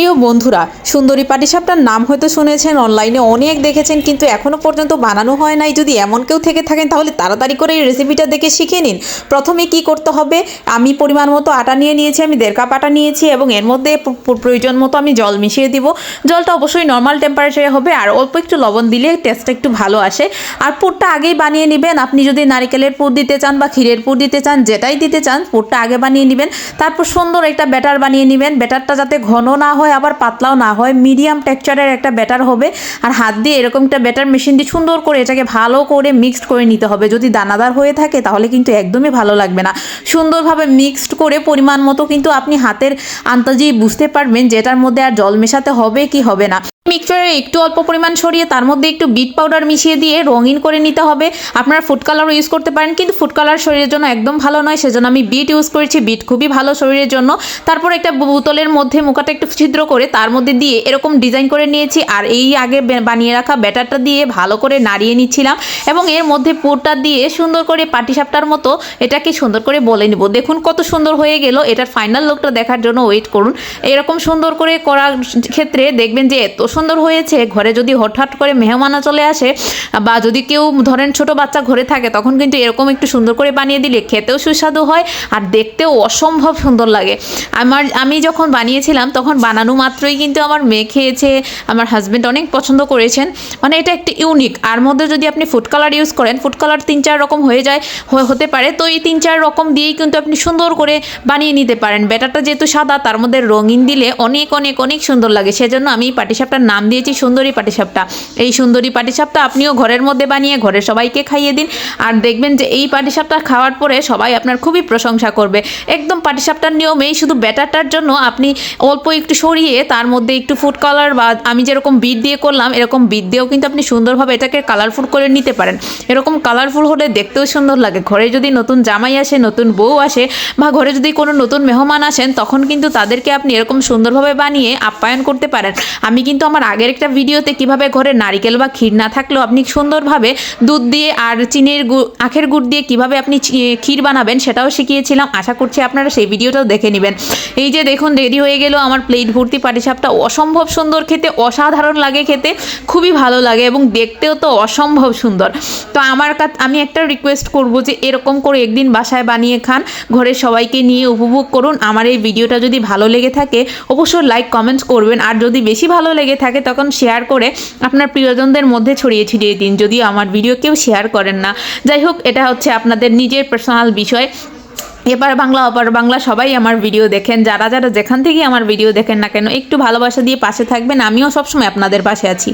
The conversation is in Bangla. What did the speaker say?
প্রিয় বন্ধুরা, সুন্দরী পাটিসাপটার নাম হয়তো শুনেছেন অনলাইনে অনেক দেখেছেন, কিন্তু এখনও পর্যন্ত বানানো হয় নাই। যদি এমন কেউ থেকে থাকেন, তাহলে তাড়াতাড়ি করে এই রেসিপিটা দেখে শিখে নিন। প্রথমে কি করতে হবে? আমি পরিমাণ মতো আটা নিয়ে নিয়েছি, আমি দেড় কাপ আটা নিয়েছি, এবং এর মধ্যে প্রয়োজন মতো আমি জল মিশিয়ে দিব। জলটা অবশ্যই নর্মাল টেম্পারেচারে হবে, আর অল্প একটু লবণ দিলে টেস্টটা একটু ভালো আসে। আর পুরটা আগেই বানিয়ে নেবেন। আপনি যদি নারিকেলের পুর দিতে চান বা ক্ষীরের পুর দিতে চান, যেটাই দিতে চান, পুরটা আগে বানিয়ে নেবেন। তারপর সুন্দর একটা ব্যাটার বানিয়ে নেবেন। ব্যাটারটা যাতে ঘন না হয় আবার পাতলাও না হয়। মিডিয়াম টেক্সচারের একটা ব্যাটার হবে। আর হাত দিয়ে এরকম একটা ব্যাটার মেশিন দিয়ে সুন্দর করে এটাকে ভালো করে মিক্সড করে নিতে হবে। যদি দানাদার হয়ে থাকে, তাহলে কিন্তু একদমই ভালো লাগবে না। সুন্দরভাবে মিক্সড করে পরিমাণ মতো কিন্তু আপনি হাতের আন্তাজেই বুঝতে পারবেন যে এটার মধ্যে আর জল মেশাতে হবে কি হবে না। মিক্সচারে একটু অল্প পরিমাণ সরিয়ে তার মধ্যে একটু বিট পাউডার মিশিয়ে দিয়ে রঙিন করে নিতে হবে। আপনারা ফুড কালারও ইউজ করতে পারেন, কিন্তু ফুড কালার শরীরের জন্য একদম ভালো নয়, সেজন্য আমি বিট ইউজ করেছি বিট খুবই ভালো শরীরের জন্য। তারপর একটা বোতলের মধ্যে মুখাটা একটু ছিদ্র করে তার মধ্যে দিয়ে এরকম ডিজাইন করে নিয়েছি, আর এই আগে বানিয়ে রাখা ব্যাটারটা দিয়ে ভালো করে নাড়িয়ে নিচ্ছিলাম। এবং এর মধ্যে পুরটা দিয়ে সুন্দর করে পাটিসাপটার মতো এটাকে সুন্দর করে বলে নিব। দেখুন কত সুন্দর হয়ে গেল। এটার ফাইনাল লুকটা দেখার জন্য ওয়েট করুন। এরকম সুন্দর করে করার ক্ষেত্রে দেখবেন যে এত সুন্দর হয়েছে, ঘরে যদি হঠাৎ করে মেহমানা চলে আসে বা যদি কেউ ধরেন ছোট বাচ্চা ঘরে থাকে, তখন কিন্তু এরকম একটু সুন্দর করে বানিয়ে দিলে খেতেও সুস্বাদু হয় আর দেখতেও অসম্ভব সুন্দর লাগে। আমার, আমি যখন বানিয়েছিলাম, তখন বানানো মাত্রই কিন্তু আমার মেয়ে খেয়েছে, আমার হাজব্যান্ড অনেক পছন্দ করেছেন। মানে এটা একটি ইউনিক আর মধ্যে যদি আপনি ফুড কালার ইউজ করেন ফুড কালার তিন চার রকম হয়ে যায় হতে পারে। তো এই তিন চার রকম দিয়েই কিন্তু আপনি সুন্দর করে বানিয়ে নিতে পারেন। ব্যাটারটা যেহেতু সাদা, তার মধ্যে রঙিন দিলে অনেক অনেক অনেক সুন্দর লাগে। সেজন্য আমি এই পাটিসাপটার নাম দিয়েছি সুন্দরী পাটিসাপটা। এই সুন্দরী পাটিসাপটা আপনিও ঘরের মধ্যে বানিয়ে ঘরের সবাইকে খাইয়ে দিন। আর দেখবেন যে এই পাটিসাপটা খাওয়ার পরে সবাই আপনার খুবই প্রশংসা করবে। একদম পাটিসাপটার নিয়মেই শুধু ব্যাটারটার জন্য আপনি অল্প একটু সরিয়ে, তার মধ্যে একটু ফুড কালার বা আমি যেরকম বিট দিয়ে করলাম, এরকম বিট দিয়েও কিন্তু আপনি সুন্দরভাবে এটাকে কালারফুল করে নিতে পারেন। এরকম কালারফুল হলে দেখতেও সুন্দর লাগে। ঘরে যদি নতুন জামাই আসে, নতুন বউ আসে বা ঘরে যদি কোনো নতুন মেহমান আসেন, তখন কিন্তু তাদেরকে আপনি এরকম সুন্দরভাবে বানিয়ে আপ্যায়ন করতে পারেন। আমি কিন্তু আমার আগের একটা ভিডিওতে কীভাবে ঘরে নারিকেল বা ক্ষীর না থাকলেও আপনি সুন্দরভাবে দুধ দিয়ে আর চিনির গু আখের গুড় দিয়ে কীভাবে আপনি ক্ষীর বানাবেন সেটাও শিখিয়েছিলাম। আশা করছি আপনারা সেই ভিডিওটাও দেখে নেবেন। এই যে দেখুন রেডি হয়ে গেল আমার প্লেট ভর্তি পাটিসাপটা। অসম্ভব সুন্দর খেতে, অসাধারণ লাগে খেতে, খুবই ভালো লাগে এবং দেখতেও তো অসম্ভব সুন্দর। তো আমার কাছে আমি একটা রিকোয়েস্ট করব যে এরকম করে একদিন বাসায় বানিয়ে খান। ঘরের সবাইকে নিয়ে উপভোগ করুন। আমার এই ভিডিওটা যদি ভালো লেগে থাকে, অবশ্যই লাইক কমেন্টস করবেন। আর যদি বেশি ভালো লেগে থাকে, তখন শেয়ার করে আপনার প্রিয়জনদের মধ্যে ছড়িয়ে ছিটিয়ে দিন। যদি আমার ভিডিও কেউ শেয়ার করেন না। যাই হোক, এটা হচ্ছে আপনাদের নিজের পার্সোনাল বিষয়। এপার বাংলা, অপার বাংলা, সবাই আমার ভিডিও দেখেন। যারা যারা যেখান থেকেই আমার ভিডিও দেখেন না কেন, একটু ভালোবাসা দিয়ে পাশে থাকবেন। আমিও সবসময় আপনাদের পাশে আছি।